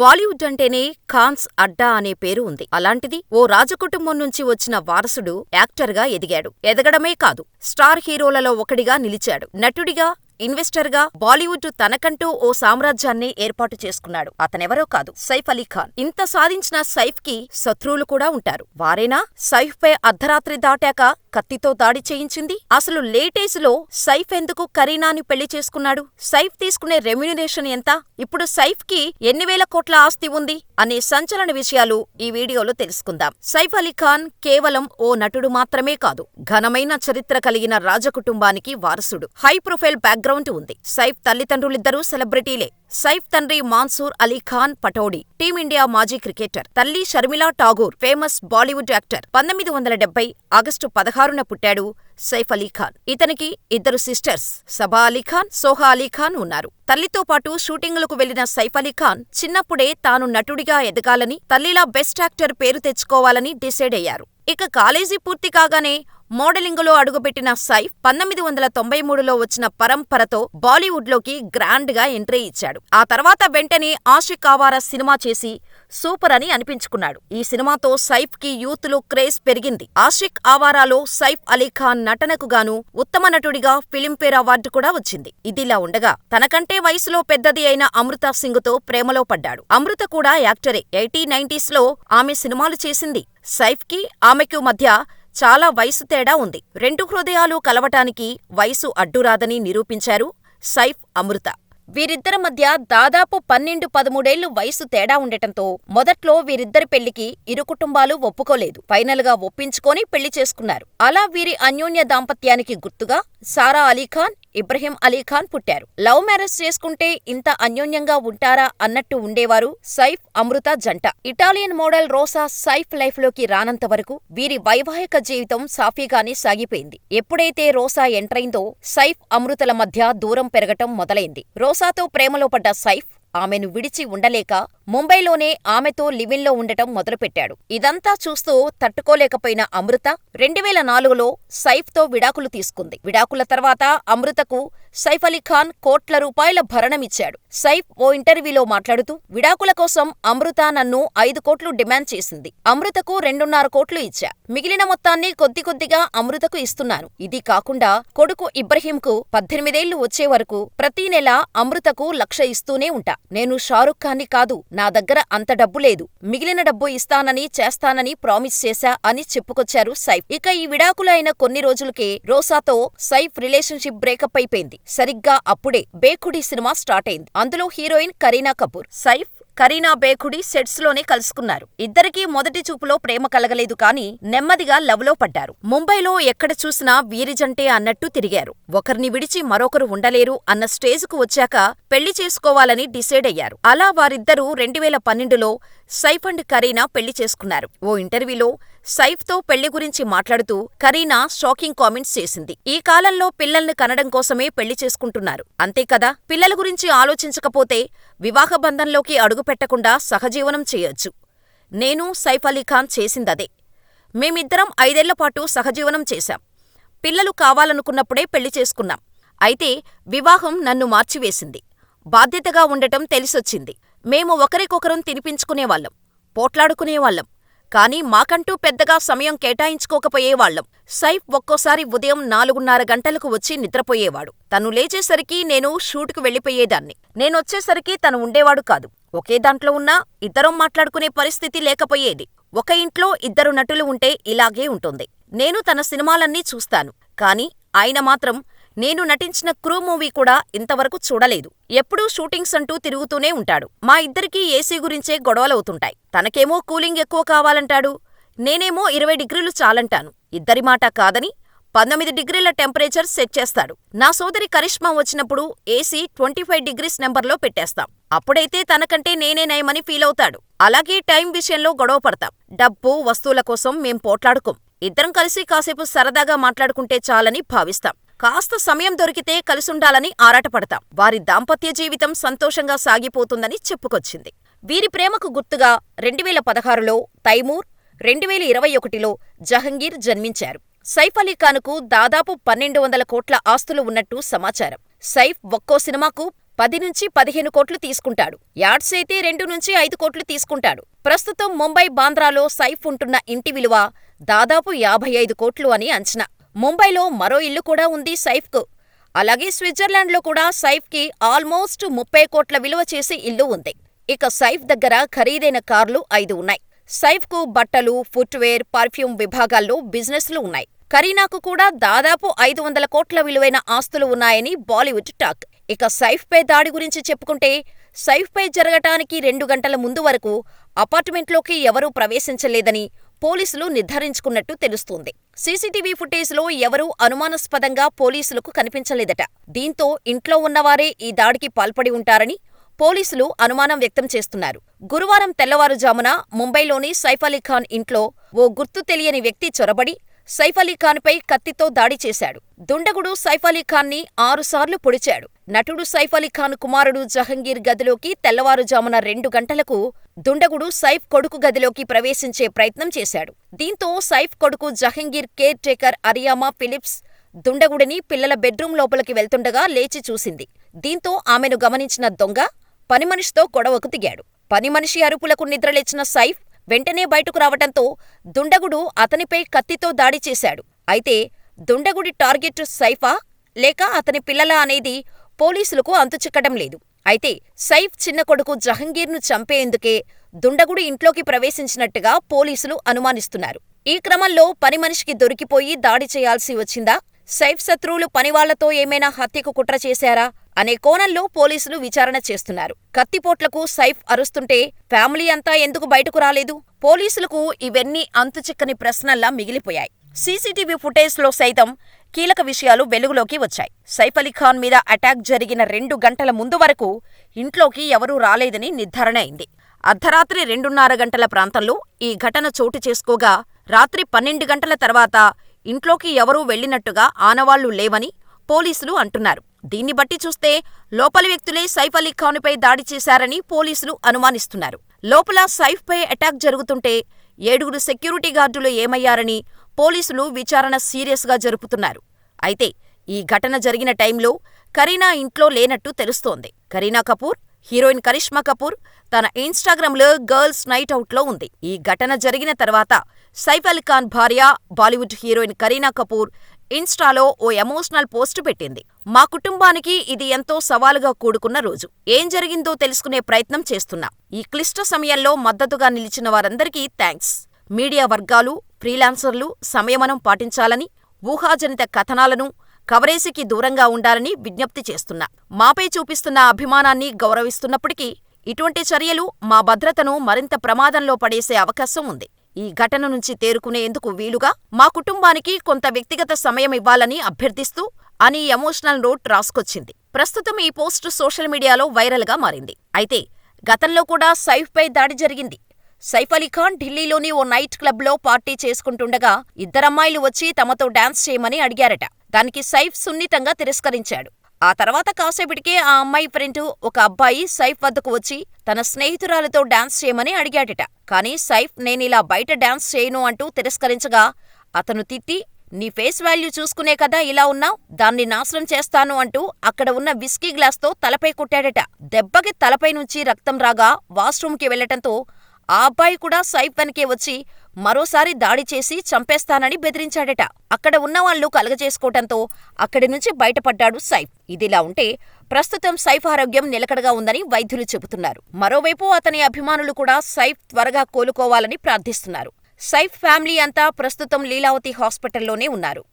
బాలీవుడ్ అంటేనే ఖాన్స్ అడ్డా అనే పేరు ఉంది. అలాంటిది ఓ రాజకుటుంబం నుంచి వచ్చిన వారసుడు యాక్టర్గా ఎదిగాడు. ఎదగడమే కాదు, స్టార్ హీరోలలో ఒకడిగా నిలిచాడు. నటుడిగా, ఇన్వెస్టర్గా బాలీవుడ్ తనకంటూ ఓ సామ్రాజ్యాన్ని ఏర్పాటు చేసుకున్నాడు. అతనెవరో కాదు సైఫ్ అలీ ఖాన్. ఇంత సాధించిన సైఫ్కి శత్రువులు కూడా ఉంటారు. వారేనా సైఫ్ పై అర్ధరాత్రి దాటాక కత్తితో దాడి చేయించింది? అసలు లేటేజ్లో సైఫ్ ఎందుకు కరీనాని పెళ్ళి చేసుకున్నాడు? సైఫ్ తీసుకునే రెమ్యునరేషన్ ఎంత? ఇప్పుడు సైఫ్కి ఎన్ని వేల కోట్ల ఆస్తి ఉంది? అనే సంచలన విషయాలు ఈ వీడియోలో తెలుసుకుందాం. సైఫ్ అలీ ఖాన్ కేవలం ఓ నటుడు మాత్రమే కాదు, ఘనమైన చరిత్ర కలిగిన రాజకుటుంబానికి వారసుడు. హై ప్రొఫైల్ బ్యాక్గ్రౌండ్ ఉంది. సైఫ్ తల్లిదండ్రులిద్దరూ సెలబ్రిటీలే. సైఫ్ తండ్రి మాన్సూర్ అలీ ఖాన్ పటౌడీ టీమిండియా మాజీ క్రికెటర్. తల్లి Sharmila Tagore famous Bollywood actor. పంతొమ్మిది వందల డెబ్బై ఆగస్టు పదహారున పుట్టాడు సైఫ్ అలీ ఖాన్. ఇతనికి ఇద్దరు సిస్టర్స్ సబా అలీ ఖాన్, సోహా అలీ ఖాన్ ఉన్నారు. తల్లితో పాటు షూటింగులకు వెళ్ళిన సైఫ్ అలీ ఖాన్ చిన్నప్పుడే తాను నటుడిగా ఎదగాలని, తల్లిలా బెస్ట్ యాక్టర్ పేరు తెచ్చుకోవాలని డిసైడ్ అయ్యారు. ఇక కాలేజీ పూర్తి కాగానే మోడలింగులో అడుగుపెట్టిన సైఫ్ పంతొమ్మిది వందల తొంభై మూడులో వచ్చిన పరంపరతో బాలీవుడ్లోకి గ్రాండ్గా ఎంట్రీ ఇచ్చాడు. ఆ తర్వాత వెంటనే ఆషిక్ ఆవారా సినిమా చేసి సూపర్ అని అనిపించుకున్నాడు. ఈ సినిమాతో సైఫ్కి యూత్లో క్రేజ్ పెరిగింది. ఆషిక్ ఆవారాలో సైఫ్ అలీ ఖాన్ నటనకు గాను ఉత్తమ నటుడిగా ఫిలింఫేర్ అవార్డు కూడా వచ్చింది. ఇదిలా ఉండగా తనకంటే వయసులో పెద్దది అయిన అమృత సింగ్తో ప్రేమలో పడ్డాడు. అమృత కూడా యాక్టరే. ఎయిటీ నైన్టీస్లో ఆమె సినిమాలు చేసింది. సైఫ్కి ఆమెకు మధ్య చాలా వయసు తేడా ఉంది. రెండు హృదయాలు కలవటానికి వయసు అడ్డురాదని నిరూపించారు సైఫ్, అమృత. వీరిద్దరి మధ్య దాదాపు పన్నెండు పదమూడేళ్ళు వయసు తేడా ఉండటంతో మొదట్లో వీరిద్దరి పెళ్ళికి ఇరు కుటుంబాలు ఒప్పుకోలేదు. ఫైనల్గా ఒప్పించుకొని పెళ్ళి చేసుకున్నారు. అలా వీరి అన్యోన్య దాంపత్యానికి గుర్తుగా సారా అలీఖాన్, ఇబ్రహీం అలీఖాన్ పుట్టారు. లవ్ మ్యారేజ్ చేసుకుంటే ఇంత అన్యోన్యంగా ఉంటారా అన్నట్టు ఉండేవారు సైఫ్, అమృత జంట. ఇటాలియన్ మోడల్ రోసా సైఫ్ లైఫ్లోకి రానంత వరకు వీరి వైవాహిక జీవితం సాఫీగానే సాగిపోయింది. ఎప్పుడైతే రోసా ఎంటరైందో సైఫ్, అమృతల మధ్య దూరం పెరగటం మొదలైంది. రోసాతో ప్రేమలో పడ్డ సైఫ్ ఆమెను విడిచి ఉండలేక ముంబైలోనే ఆమెతో లివిన్లో ఉండటం మొదలుపెట్టాడు. ఇదంతా చూస్తూ తట్టుకోలేకపోయిన అమృత రెండువేల నాలుగులో సైఫ్తో విడాకులు తీసుకుంది. విడాకుల తర్వాత అమృతకు సైఫ్ అలీ ఖాన్ కోట్ల రూపాయల భరణమిచ్చాడు. సైఫ్ ఓ ఇంటర్వ్యూలో మాట్లాడుతూ విడాకుల కోసం అమృత నన్ను ఐదు కోట్లు డిమాండ్ చేసింది. అమృతకు రెండున్నర కోట్లు ఇచ్చా. మిగిలిన మొత్తాన్ని కొద్ది కొద్దిగా అమృతకు ఇస్తున్నాను. ఇది కాకుండా కొడుకు ఇబ్రహీంకు పద్దెనిమిదేళ్ళు వచ్చే వరకు ప్రతీ నెల అమృతకు లక్ష ఇస్తూనే ఉంటా. నేను షారుఖ్ ఖాన్ని కాదు. నా దగ్గర అంత డబ్బు లేదు. మిగిలిన డబ్బు ఇస్తానని చేస్తానని ప్రామిస్ చేశా అని చెప్పుకొచ్చారు సైఫ్. ఇక ఈ విడాకులు అయిన కొన్ని రోజులకే రోసాతో సైఫ్ రిలేషన్షిప్ బ్రేకప్ అయిపోయింది. సరిగ్గా అప్పుడే బేఖుడీ సినిమా స్టార్ట్ అయింది. అందులో హీరోయిన్ కరీనా కపూర్. సైఫ్ కరీనా బేఖుడీ సెట్స్లోనే కలుసుకున్నారు. ఇద్దరికీ మొదటి చూపులో ప్రేమ కలగలేదు కానీ నెమ్మదిగా లవ్లో పడ్డారు. ముంబైలో ఎక్కడ చూసినా వీరిజంటే అన్నట్టు తిరిగారు. ఒకర్ని విడిచి మరొకరు ఉండలేరు అన్న స్టేజ్కు వచ్చాక పెళ్ళి చేసుకోవాలని డిసైడ్ అయ్యారు. అలా వారిద్దరూ రెండువేల పన్నెండులో సైఫ్ అండ్ కరీనా పెళ్ళి చేసుకున్నారు. ఓ ఇంటర్వ్యూలో సైఫ్తో పెళ్ళి గురించి మాట్లాడుతూ కరీనా షాకింగ్ కామెంట్స్ చేసింది. ఈ కాలంలో పిల్లల్ని కనడం కోసమే పెళ్ళి చేసుకుంటున్నారు. అంతే కదా పిల్లల గురించి ఆలోచించకపోతే వివాహ బంధంలోకి అడుగుపెట్టకుండా సహజీవనం చేయొచ్చు. నేను సైఫ్ అలీ ఖాన్ చేసిందదే. మేమిద్దరం ఐదేళ్ళపాటు సహజీవనం చేశాం. పిల్లలు కావాలనుకున్నప్పుడే పెళ్ళి చేసుకున్నాం. అయితే వివాహం నన్ను మార్చివేసింది. బాధ్యతగా ఉండటం తెలిసొచ్చింది. మేము ఒకరికొకరం తినిపించుకునేవాళ్ళం. పోట్లాడుకునేవాళ్ళం. కానీ మాకంటూ పెద్దగా సమయం కేటాయించుకోకపోయేవాళ్ళం. సైఫ్ ఒక్కోసారి ఉదయం నాలుగున్నర గంటలకు వచ్చి నిద్రపోయేవాడు. తను లేచేసరికి నేను షూట్కు వెళ్ళిపోయేదాన్ని. నేనొచ్చేసరికి తను ఉండేవాడు కాదు. ఒకే దాంట్లో ఉన్నా ఇద్దరం మాట్లాడుకునే పరిస్థితి లేకపోయేది. ఒక ఇంట్లో ఇద్దరు నటులు ఉంటే ఇలాగే ఉంటుంది. నేను తన సినిమాలన్నీ చూస్తాను. కానీ ఆయన మాత్రం నేను నటించిన క్రూ మూవీ కూడా ఇంతవరకు చూడలేదు. ఎప్పుడూ షూటింగ్స్ అంటూ తిరుగుతూనే ఉంటాడు. మా ఇద్దరికీ ఏసీ గురించే గొడవలవుతుంటాయి. తనకేమో కూలింగ్ ఎక్కువ కావాలంటాడు. నేనేమో ఇరవై డిగ్రీలు చాలంటాను. ఇద్దరి మాట కాదని పంతొమ్మిది డిగ్రీల టెంపరేచర్ సెట్ చేస్తాడు. నా సోదరి కరిష్మా వచ్చినప్పుడు ఏసీ ట్వంటీ ఫైవ్ డిగ్రీస్ నెంబర్లో పెట్టేస్తాం. అప్పుడైతే తనకంటే నేనే నయమని ఫీలవుతాడు. అలాగే టైం విషయంలో గొడవ పడతాం. డబ్బు, వస్తువుల కోసం మేం పోట్లాడుకోం. ఇద్దరం కలిసి కాసేపు సరదాగా మాట్లాడుకుంటే చాలని భావిస్తాం. కాస్త సమయం దొరికితే కలిసుండాలని ఆరాటపడతాం. వారి దాంపత్య జీవితం సంతోషంగా సాగిపోతుందని చెప్పుకొచ్చింది. వీరి ప్రేమకు గుర్తుగా రెండువేల పదహారులో తైమూర్, రెండువేల ఇరవై ఒకటిలో జహంగీర్ జన్మించారు. సైఫ్ అలీఖాన్కు దాదాపు పన్నెండు వందల కోట్ల ఆస్తులు ఉన్నట్టు సమాచారం. సైఫ్ ఒక్కో సినిమాకు పది నుంచి పదిహేను కోట్లు తీసుకుంటాడు. యాడ్స్ అయితే రెండు నుంచి ఐదు కోట్లు తీసుకుంటాడు. ప్రస్తుతం ముంబై బాంద్రాలో సైఫ్ ఉంటున్న ఇంటి విలువ దాదాపు యాభై ఐదు కోట్లు అని అంచనా. ముంబైలో మరో ఇల్లు కూడా ఉంది సైఫ్కు. అలాగే స్విట్జర్లాండ్లో కూడా సైఫ్కి ఆల్మోస్ట్ ముప్పై కోట్ల విలువ చేసే ఇల్లు ఉంది. ఇక సైఫ్ దగ్గర ఖరీదైన కార్లు ఐదు ఉన్నాయి. సైఫ్కు బట్టలు, ఫుట్వేర్, పర్ఫ్యూమ్ విభాగాల్లో బిజినెస్లు ఉన్నాయి. కరీనాకు కూడా దాదాపు ఐదు వందల కోట్ల విలువైన ఆస్తులు ఉన్నాయని బాలీవుడ్ టాక్. ఇక సైఫ్పై దాడి గురించి చెప్పుకుంటే సైఫ్పై జరగటానికి రెండు గంటల ముందు వరకు అపార్ట్మెంట్లోకి ఎవరూ ప్రవేశించలేదని పోలీసులు నిర్ధారించుకున్నట్టు తెలుస్తోంది. సీసీటీవీ ఫుటేజ్లో ఎవరూ అనుమానాస్పదంగా పోలీసులకు కనిపించలేదట. దీంతో ఇంట్లో ఉన్నవారే ఈ దాడికి పాల్పడి ఉంటారని పోలీసులు అనుమానం వ్యక్తం చేస్తున్నారు. గురువారం తెల్లవారుజామున ముంబైలోని సైఫ్ అలీఖాన్ ఇంట్లో ఓ గుర్తు తెలియని వ్యక్తి చొరబడి సైఫ్ అలీఖాన్పై కత్తితో దాడి చేశాడు. దుండగుడు సైఫ్ అలీఖాన్ని ఆరుసార్లు పొడిచాడు. నటుడు సైఫ్ అలీఖాన్ కుమారుడు జహంగీర్ గదిలోకి తెల్లవారుజామున రెండు గంటలకు దుండగుడు సైఫ్ కొడుకు గదిలోకి ప్రవేశించే ప్రయత్నం చేశాడు. దీంతో సైఫ్ కొడుకు Jehangir care taker Ariyama Philips దుండగుడిని పిల్లల బెడ్రూం లోపలికి వెళ్తుండగా లేచి చూసింది. దీంతో ఆమెను గమనించిన దొంగ పనిమనిషితో గొడవకు దిగాడు. పనిమనిషి అరుపులకు నిద్రలేచిన సైఫ్ వెంటనే బయటకు రావటంతో దుండగుడు అతనిపై కత్తితో దాడి చేశాడు. అయితే దుండగుడి టార్గెట్ సైఫా లేక అతని పిల్లలా అనేది పోలీసులకు అంతుచిక్కడం లేదు. అయితే సైఫ్ చిన్న కొడుకు జహంగీర్ను చంపేందుకే దుండగుడు ఇంట్లోకి ప్రవేశించినట్టుగా పోలీసులు అనుమానిస్తున్నారు. ఈ క్రమంలో పనిమనిషికి దొరికిపోయి దాడి చేయాల్సి వచ్చిందా? సైఫ్ శత్రువులు పనివాళ్ళతో ఏమైనా హత్యకు కుట్ర చేశారా? అనే కోణంలో పోలీసులు విచారణ చేస్తున్నారు. కత్తిపోట్లకు సైఫ్ అరుస్తుంటే ఫ్యామిలీ అంతా ఎందుకు బయటకు రాలేదు? పోలీసులకు ఇవన్నీ అంతుచిక్కని ప్రశ్నల్లా మిగిలిపోయాయి. సీసీటీవీ ఫుటేజ్లో సైతం కీలక విషయాలు వెలుగులోకి వచ్చాయి. సైఫ్ అలీఖాన్ మీద అటాక్ జరిగిన రెండు గంటల ముందు వరకు ఇంట్లోకి ఎవరూ రాలేదని నిర్ధారణ అయింది. అర్ధరాత్రి రెండున్నర గంటల ప్రాంతంలో ఈ ఘటన చోటు చేసుకోగా రాత్రి పన్నెండు గంటల తర్వాత ఇంట్లోకి ఎవరూ వెళ్ళినట్టుగా ఆనవాళ్ళు లేవని పోలీసులు అంటున్నారు. దీన్ని బట్టి చూస్తే లోపలి వ్యక్తులే సైఫ్ అలీ అలీఖాన్పై దాడి చేశారని పోలీసులు అనుమానిస్తున్నారు. లోపల సైఫ్పై అటాక్ జరుగుతుంటే ఏడుగురు సెక్యూరిటీ గార్డులు ఏమయ్యారని పోలీసులు విచారణ సీరియస్గా జరుపుతున్నారు. అయితే ఈ ఘటన జరిగిన టైంలో కరీనా ఇంట్లో లేనట్టు తెలుస్తోంది. కరీనా కపూర్, హీరోయిన్ కరిష్మా కపూర్ తన ఇన్స్టాగ్రామ్లో గర్ల్స్ నైట్ అవుట్లో ఉంది. ఈ ఘటన జరిగిన తర్వాత సైఫ్ అలీ ఖాన్ భార్య, బాలీవుడ్ హీరోయిన్ కరీనా కపూర్ ఇన్స్టాలో ఓ ఎమోషనల్ పోస్టు పెట్టింది. మా కుటుంబానికి ఇది ఎంతో సవాలుగా కూడుకున్న రోజు. ఏం జరిగిందో తెలుసుకునే ప్రయత్నం చేస్తున్నా. ఈ క్లిష్ట సమయంలో మద్దతుగా నిలిచిన వారందరికీ థ్యాంక్స్ మీడియా వర్గాలు, ఫ్రీలాన్సర్లు సంయమనం పాటించాలని, ఊహాజనిత కథనాలను, కవరేజీకి దూరంగా ఉండాలని విజ్ఞప్తి చేస్తున్నా. మాపై చూపిస్తున్న అభిమానాన్ని గౌరవిస్తున్నప్పటికీ ఇటువంటి చర్యలు మా భద్రతను మరింత ప్రమాదంలో పడేసే అవకాశం ఉంది. ఈ ఘటన నుంచి తేరుకునేందుకు వీలుగా మా కుటుంబానికి కొంత వ్యక్తిగత సమయం ఇవ్వాలని అభ్యర్థిస్తూ అని ఎమోషనల్ నోట్ రాసుకొచ్చింది. ప్రస్తుతం ఈ పోస్టు సోషల్ మీడియాలో వైరల్గా మారింది. అయితే గతంలో కూడా సైఫ్పై దాడి జరిగింది. సైఫ్ అలీఖాన్ ఢిల్లీలోని ఓ నైట్ క్లబ్లో పార్టీ చేసుకుంటుండగా ఇద్దరమ్మాయిలు వచ్చి తమతో డాన్స్ చేయమని అడిగారట. దానికి సైఫ్ సున్నితంగా తిరస్కరించాడు. ఆ తర్వాత కాసేపటికే ఆ అమ్మాయి ఫ్రెండ్ ఒక అబ్బాయి సైఫ్ వద్దకు వచ్చి తన స్నేహితురాలతో డాన్స్ చేయమని అడిగాడట. కానీ సైఫ్ నేనిలా బయట డాన్స్ చేయను అంటూ తిరస్కరించగా అతను తిట్టి నీ ఫేస్ వాల్యూ చూసుకునే కదా ఇలా ఉన్నావు దాన్ని నాశనం చేస్తాను అంటూ అక్కడ ఉన్న విస్కీ గ్లాస్తో తలపై కొట్టాడట. దెబ్బకి తలపై నుంచి రక్తం రాగా వాష్రూమ్కి వెళ్ళటంతో ఆ అబ్బాయి కూడా సైఫ్ వెనకే వచ్చి మరోసారి దాడి చేసి చంపేస్తానని బెదిరించాడట. అక్కడ ఉన్నవాళ్ళు కలగజేసుకోవటంతో అక్కడి నుంచి బయటపడ్డాడు సైఫ్. ఇదిలా ఉంటే ప్రస్తుతం సైఫ్ ఆరోగ్యం నిలకడగా ఉందని వైద్యులు చెబుతున్నారు. మరోవైపు అతని అభిమానులు కూడా సైఫ్ త్వరగా కోలుకోవాలని ప్రార్థిస్తున్నారు. సైఫ్ ఫ్యామిలీ అంతా ప్రస్తుతం లీలావతి హాస్పిటల్లోనే ఉన్నారు.